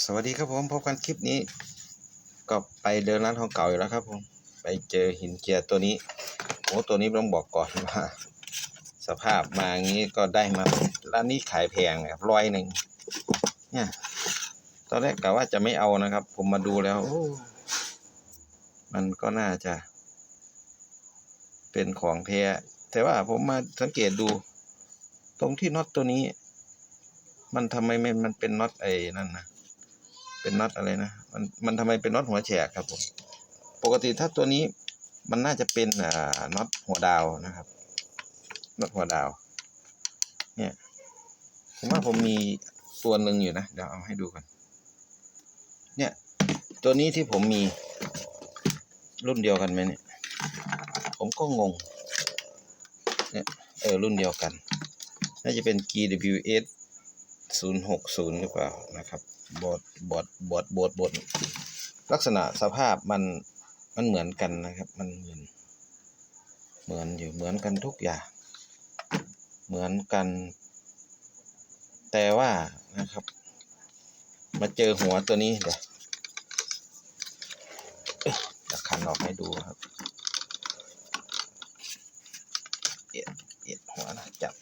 สวัสดีครับผมพบกันคลิปนี้ ก็ไปเดินร้านทองเก่าอยู่แล้วครับผมไปเจอหินเจียร์ตัวนี้โอ้ตัวนี้ต้องบอกก่อนว่าสภาพมาอย่างนี้ก็ได้มาร้านนี้ขายแพงครับร้อยหนึ่งเนี่ยตอนแรกกะว่าจะไม่เอานะครับ ผมมาดูแล้วมันก็น่าจะ เป็นของแท้แต่ว่าผมมาสังเกตดู ตรงที่น็อตตัวนี้ มันทำไมไม่มันเป็นน็อตไอ้นั่นนะ เป็นน็อตอะไรนะ มันมันทำไมเป็นน็อตหัวแฉกครับผม ปกติถ้าตัวนี้มันน่าจะเป็นอ่าน็อตหัวดาวนะครับน็อตหัวดาว เนี่ยผมว่าผมมีตัวหนึ่งอยู่นะเดี๋ยวเอาให้ดูกันเนี่ยตัวนี้ที่ผมมีรุ่นเดียวกันไหมเนี่ย ผมก็งง เนี่ยเออรุ่นเดียวกัน น่าจะเป็น GWS 060 หรือเปล่านะครับ บอดบอดบอดบอดบอดลักษณะสภาพมันมันเหมือนกันนะครับ มันเหมือนเหมือนอยู่เหมือนกันทุกอย่าง เหมือนกัน แต่ว่านะครับ มาเจอหัวตัวนี้เดี๋ยวจะคันออกให้ดูครับเอ็ดเอ็ดหัวนะจับ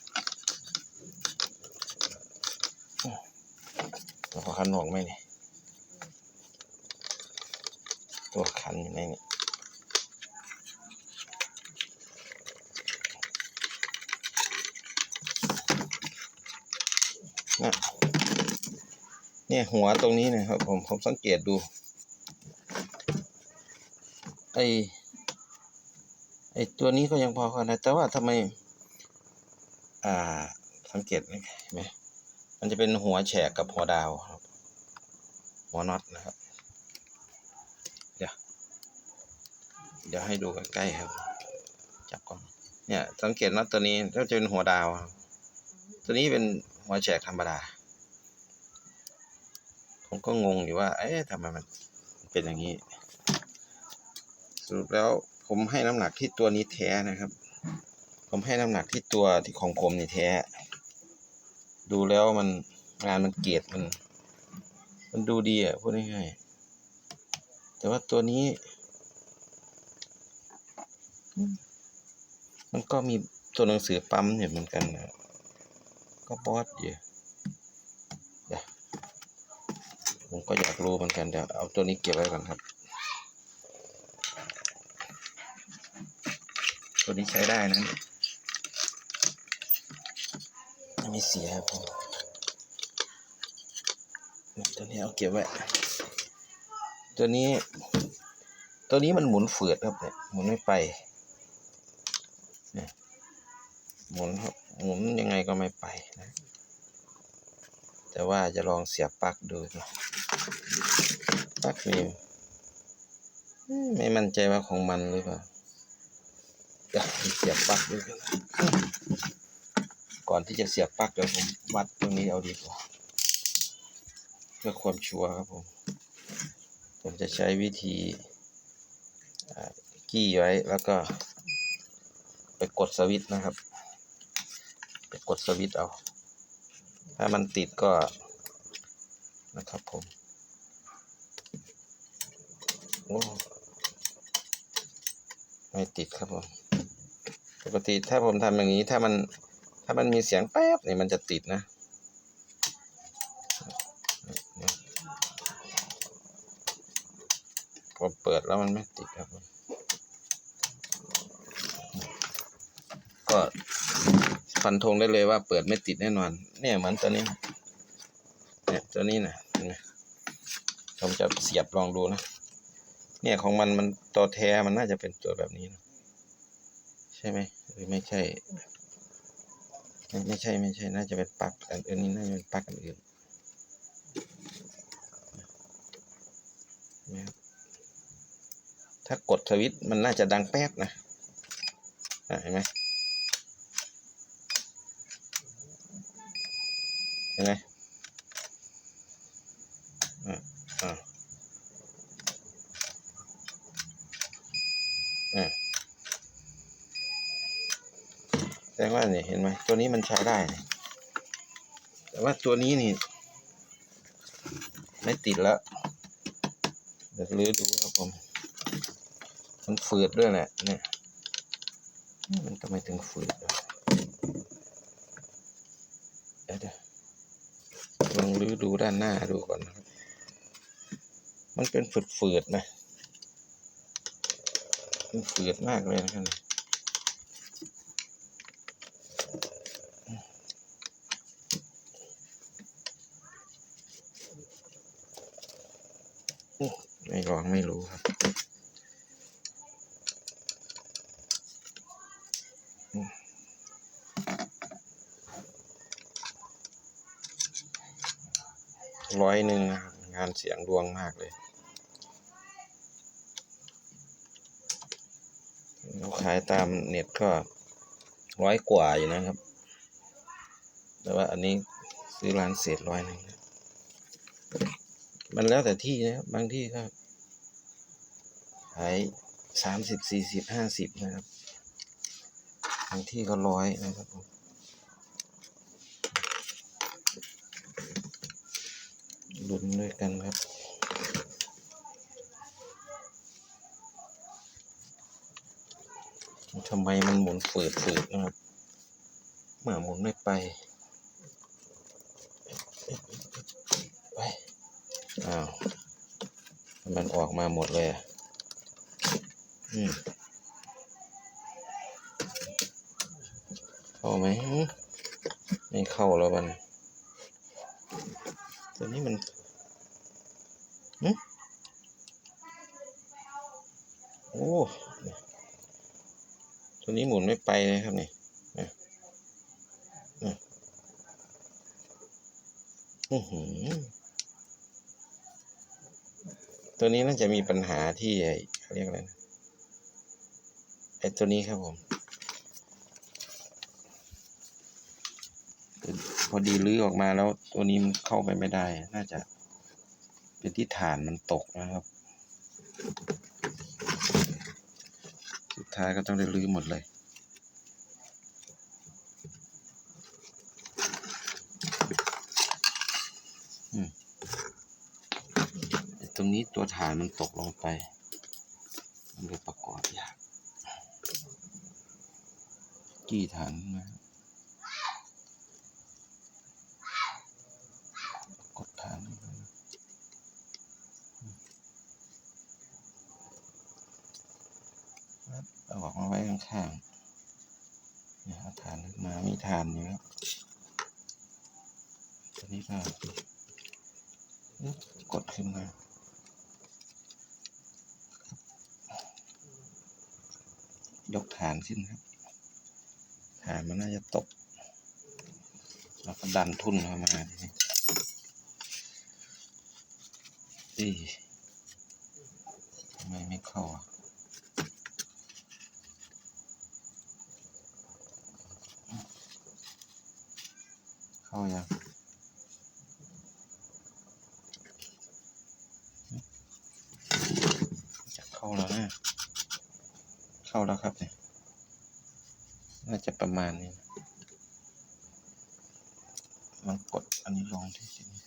ตัวคันหอกไหมเนี่ยตัวคันอยู่ไหนเนี่ยเนี่ยเนี่ยหัวตรงนี้นะครับผมผมสังเกตดูไอไอตัวนี้ก็ยังพอกันนะแต่ว่าทำไม อ่าสังเกตไหม มันจะเป็นหัวแฉกกับหัวดาวครับ หัวน็อตนะครับ เดี๋ยว เดี๋ยวให้ดูใกล้ๆครับ จับก่อน เนี่ยสังเกตน็อตตัวนี้ก็จะเป็นหัวดาวครับตัวนี้เป็นหัวแฉกธรรมดา ผมก็งงอยู่ว่า เอ๊ะทำไมมันเป็นอย่างนี้ สรุปแล้วผมให้น้ำหนักที่ตัวนี้แท้นะครับ ผมให้น้ำหนักที่ตัวที่ของผมนี่แท้ ดูแล้วมันงานมันเกรดมัน มันดูดีอะพูดง่ายๆแต่ว่าตัวนี้ มันก็มีตัวหนังสือปั๊มอยู่เหมือนกันนะก็บอสอยู่เดี๋ยวผมก็อยากรู้เหมือนกันเดี๋ยวเอาตัวนี้เก็บไว้ก่อนครับ ตัวนี้ใช้ได้นะไม่เสียครับผมตัวนี้เอาเก็บไว้ ตัวนี้ ตัวนี้มันหมุนเฟือดครับเนี่ยหมุนไม่ไปหมุนครับหมุนยังไงก็ไม่ไปนะ แต่ว่าจะลองเสียบปลั๊กดูนะปลั๊กนี่มไม่มั่นใจว่าของมันหรือเปล่าเดี๋ยวเสียบปลั๊กดูกัน ก่อนที่จะเสียบปลั๊กเดี๋ยวผมวัดตรงนี้เอาดีกว่า เพื่อความชัวร์ครับผม ผมจะใช้วิธีกี้ไว้แล้วก็ ไปกดสวิตช์นะครับ ไปกดสวิตช์เอา ถ้ามันติดก็นะครับผมโอ้ไม่ติดครับผมปกติถ้าผมทำอย่างนี้ถ้ามัน ถ้ามันมีเสียงแป๊บนี่มันจะติดนะพอเปิดแล้วมันไม่ติดครับ ก็ฟันธงได้เลยว่าเปิดไม่ติดแน่นอน เนี่ยเหมือนตัวนี้ เนี่ยตัวนี้นะผมจะเสียบลองดูนะ เนี่ยของมันมันตัวแท้มันน่าจะเป็นตัวแบบนี้นะใช่ไหมหรือไม่ใช่ ไม่ใช่ไม่ใช่ น่าจะเป็นปลั๊กอันอื่นนี้น่าจะเป็นปลั๊กอันอื่นนะครับถ้ากดสวิตช์มันน่าจะดังแป๊บนะเห็นไหมเห็นไหมอ่าอ่าอ่าแส ดงว่าเนี่ยเห็นไหมตัวนี้มันใช้ได้ แต่ว่าตัวนี้นี่ ไม่ติดแล้วเดี๋ยวรื้อดูครับผม มันฝืดด้วยแหละ เนี่ย มันทำไมถึงฝืดอะเดี๋ยวเดี๋ยวลองรื้อดูด้านหน้าดูก่อนนะครับ มันเป็นฝืดๆนะมันฝืดมากเลยนะครับ ไม่รู้ครับร้อยหนึ่งนะครับงานเสียงดวงมากเลยขายตามเน็ตก็ร้อยกว่าอยู่นะครับ แต่ว่าอันนี้ซื้อร้านเศษร้อยหนึ่งมันแล้วแต่ที่นะครับบางที่ก็ ขายสามสิบสี่สิบห้าสิบนะครับบางที่ก็ร้อยนะครับลุ้นด้วยกันครับทำไมมันหมุนฝืดฝืดๆนะครับหมาหมุนไม่ไปไปอ้าว มันออกมาหมดเลยอะ อืมเข้าไหมไม่เข้าแล้วมันตัวนี้มันโอ้ตัวนี้หมุนไม่ไปเลยครับนี่นะนะอื้อหือตัวนี้น่าจะมีปัญหาที่อ้เขาเรียกอะไรนะ ไอ้ตัวนี้ครับผม พอดีลื้อออกมาแล้วตัวนี้มันเข้าไปไม่ได้ น่าจะเป็นที่ฐานมันตกนะครับ สุดท้ายก็ต้องได้ลื้อหมดเลยอืมตรงนี้ตัวฐานมันตกลงไป มันเลยประกอบยาก กี่ฐานนะกดฐานลงไปนะเอาออกมาไว้ข้างๆเนี่ยเอาฐานขึ้นมามีฐานอยู่ครับตัวนี้ก็กดขึ้นมายกฐานขึ้นครับ ฐานมันน่าจะตกแล้วก็ดันทุ่นเข้ามาทีนี้ทำไมไม่เข้าอะเข้ายังจะเข้าแล้วนะ เข้าแล้วครับเนี่ย น่าจะประมาณนี้นะลองกดอันนี้ลงที่ทีนี้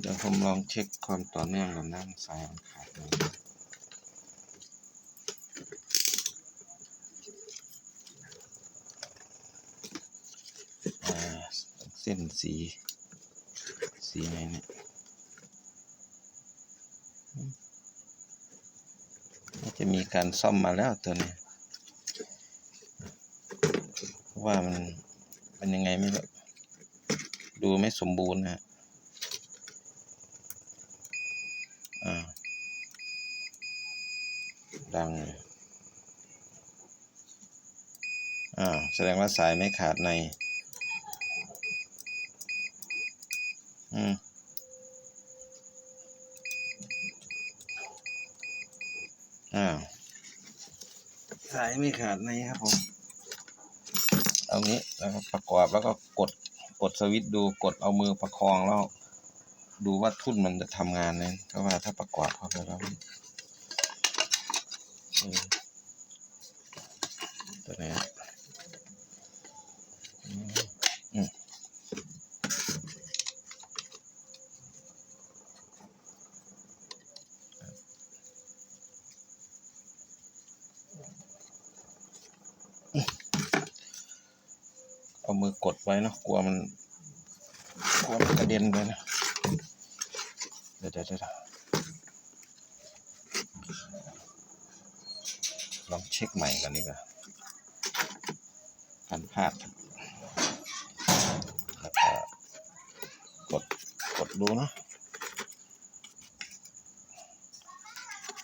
เดี๋ยวผมลองเช็คความต่อเนื่องกับน้ำสายมันขาดไหมอ่า ส้นสี สีไหนเนี่ยน่าจะมีการซ่อมมาแล้วตัวนี้เพราะว่ามันเป็นยังไงไม่รู้ดูไม่สมบูรณ์นะอ่าดังอ่าแสดงว่าสายไม่ขาดใน อ้าวสายไม่ขาดในครับผมเอางี้แล้วก็ประกอบแล้วก็กดกดสวิตช์ดูกดเอามือประคองแล้ว ดูว่าทุ่นมันจะทำงานไหมเพราะว่าถ้าประกอบเข้าไปแล้วอืมตัวไหนอะอืมอืม เอามือกดไว้นะกลัวมันกลัวมันกระเด็นไปนะเดี๋ยวเดี๋ยวเดี๋ยวลองเช็คใหม่กันดีกว่ากันพลาดครับแล้วก็กดกดดูเนาะ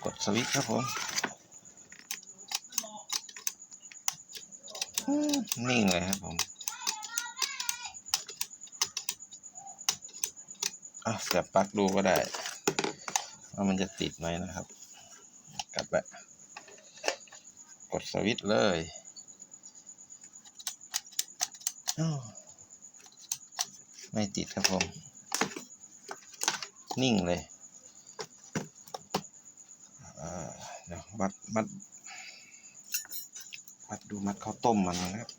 กดสวิตช์ครับผมอืมนิ่งเลยครับผม อะเสียบปลั๊กดูก็ได้ว่ามันจะติดไหมนะครับ กลับไปกดสวิตช์เลยอ้าวไม่ติดครับผม นิ่งเลยอ่าเดี๋ยวมัดมัด มัดดูมัดข้าวต้มมันนะครับ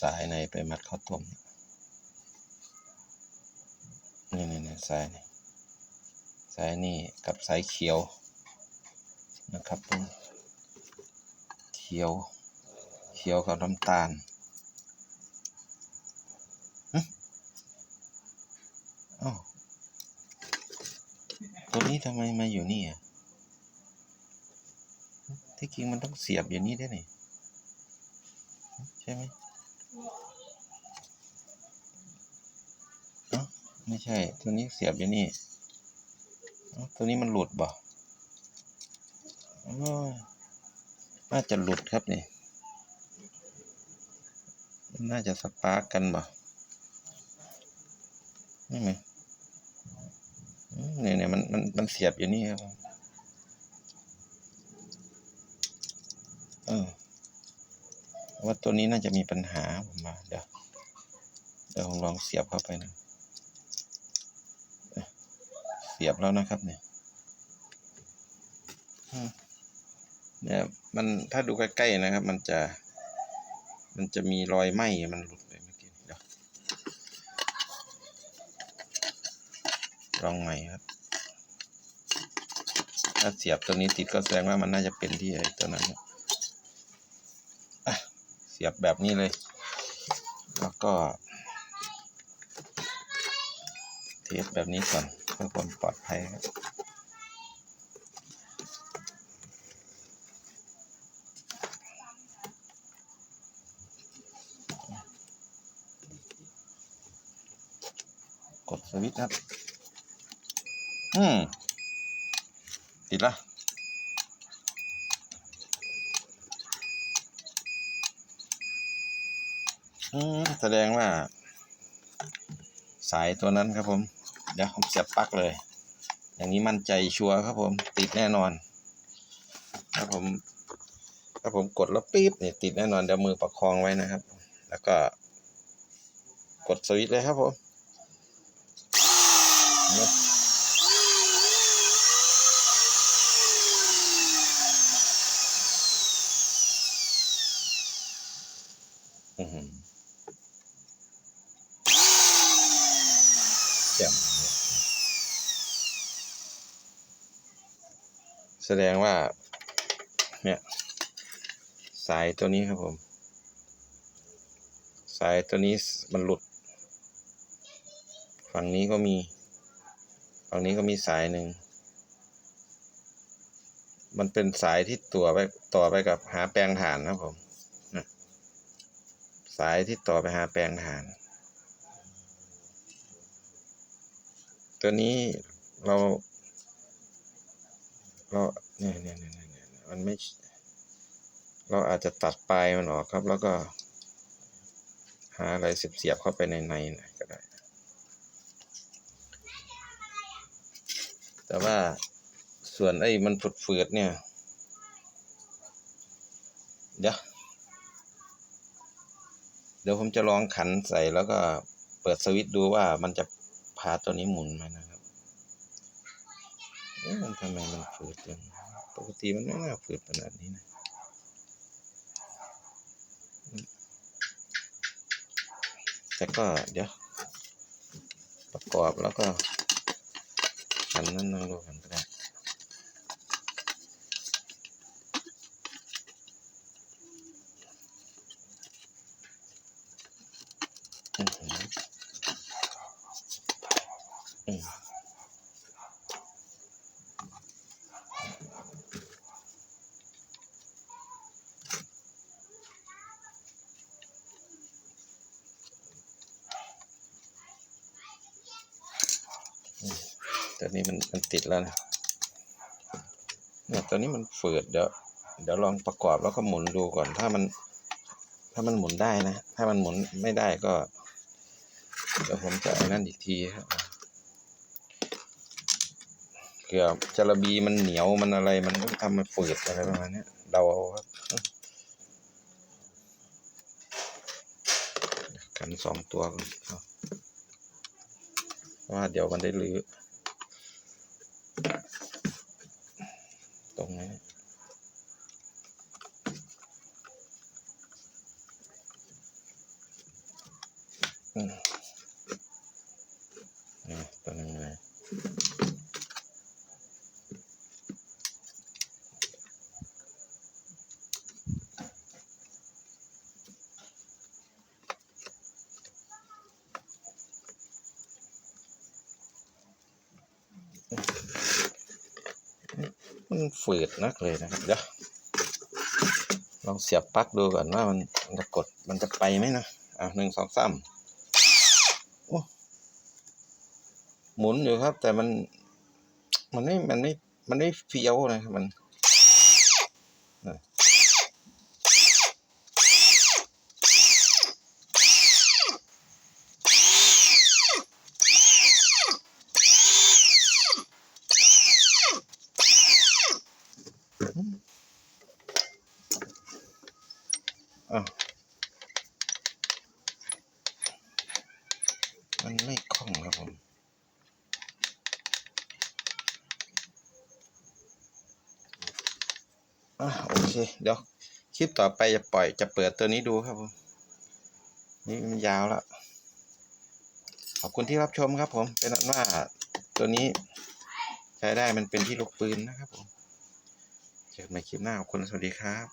สายในไปมัดข้าวต้มนี่นี่นี่สายนี่สายนี่กับสายเขียวนะครับเขียวเขียวกับน้ำตาลอ้าวตัวนี้ทำไมมาอยู่นี่อะที่จริงมันต้องเสียบอย่างนี้ได้นี่ใช่ไหม เอ้า ไม่ใช่ ตัวนี้เสียบอยู่นี่ ตัวนี้มันหลุดบ่อ้าวน่าจะหลุดครับนี่ น่าจะสปาร์กกันบ่นี่ไหมเนี่ยเนี่ยมันมันมันเสียบอยู่นี่ครับเออว่าตัวนี้น่าจะมีปัญหาผมว่าเดี๋ยวเดี๋ยวผมลองเสียบเข้าไปนะ สียบแล้วนะครับเนี่ยเนี่ยมันถ้าดูใกล้ๆนะครับ มันจะ มันจะมีรอยไหม้มันหลุดไปเมื่อกี้เดี๋ยวลองใหม่ครับ ถ้าเสียบตัวนี้ติดก็แสดงว่ามันน่าจะเป็นที่ไอ้ตัวนั้นเสียบแบบนี้เลย แล้วก็ เทสแบบนี้ก่อน พื่อความปลอดภัยครับกดสวิตช์ครับ อืม ติดละอืม แสดงว่า สายตัวนั้นครับผม เดี๋ยวผมเสียบปลั๊กเลย อย่างนี้มั่นใจชัวร์ครับผมติดแน่นอนถ้าผมถ้าผมกดแล้วปี๊บเนี่ยติดแน่นอนเดี๋ยวมือประคองไว้นะครับ แล้วก็กดสวิตช์เลยครับผมเนี่ยอื้อหือแจ่มเลย แสดงว่า เนี่ยสายตัวนี้ครับผม สายตัวนี้มันหลุด ฝั่งนี้ก็มี ฝั่งนี้ก็มีสายหนึ่ง มันเป็นสายที่ตัวไปต่อไปกับหาแปลงฐานครับผมสายที่ต่อไปหาแปลงฐาน ตัวนี้เรา เราเนี่ยเนี่ยเนี่ยเนี่ยมันไม่ เราอาจจะตัดปลายมันออกครับ แล้วก็ หาอะไรเสียบเข้าไปในในก็ได้ แต่ว่าส่วนไอ้มันฝืดๆเนี่ย เดี๋ยวเดี๋ยวผมจะลองขันใส่แล้วก็เปิดสวิตช์ดูว่ามันจะพาตัวนี้หมุนไหมนะครับ มันทำไมมันฝืดจังปกติมันไม่น่าฝืดขนาดนี้นะแต่ก็เดี๋ยว ประกอบแล้วก็หันนั่นนั่งดูกันก็ได้ อื้อหืออืมตอนนี้มันมัน ติดแล้วนะเนี่ยตอนนี้มันฝืดเดี๋ยวเดี๋ยวลองประกอบแล้วก็หมุนดูก่อนถ้ามัน ถ้ามันหมุนได้นะ ถ้ามันหมุนไม่ได้ก็ เดี๋ยวผมจะเอานั่นอีกทีครับเกือบจระบีมันเหนียวมันอะไรมันทำมันฝืดอะไรประมาณนี้เดาเอาครับกันสองตัวก่อนว่าเดี๋ยวมันได้ลื้อ ตรงนี้อืมนี่ตัวนึงเลย มันฝืดนักเลยนะครับเดี๋ยวลองเสียบปลั๊กดูก่อนว่ามันจะกดมันจะไปไหมนะอะหนึ่งสองสามหมุนอยู่ครับ แต่มัน มันไม่มันไม่มันไม่เฟี้ยวนะครับมันอะอะมันไม่คล่องครับผม อะโอเค เดี๋ยว คลิปต่อไปจะปล่อยจะเปิดตัวนี้ดูครับผมนี่มันยาวแล้ว ขอบคุณที่รับชมครับผม เป็นอันว่าตัวนี้ใช้ได้มันเป็นที่ลูกปืนนะครับผมเจอกันใหม่คลิปหน้าขอบคุณสวัสดีครับ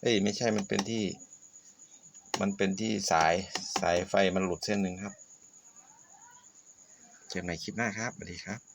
เอ้ยไม่ใช่มันเป็นที่ มันเป็นที่สายสายไฟมันหลุดเส้นหนึ่งครับ เจอกันใหม่คลิปหน้าครับสวัสดีครับ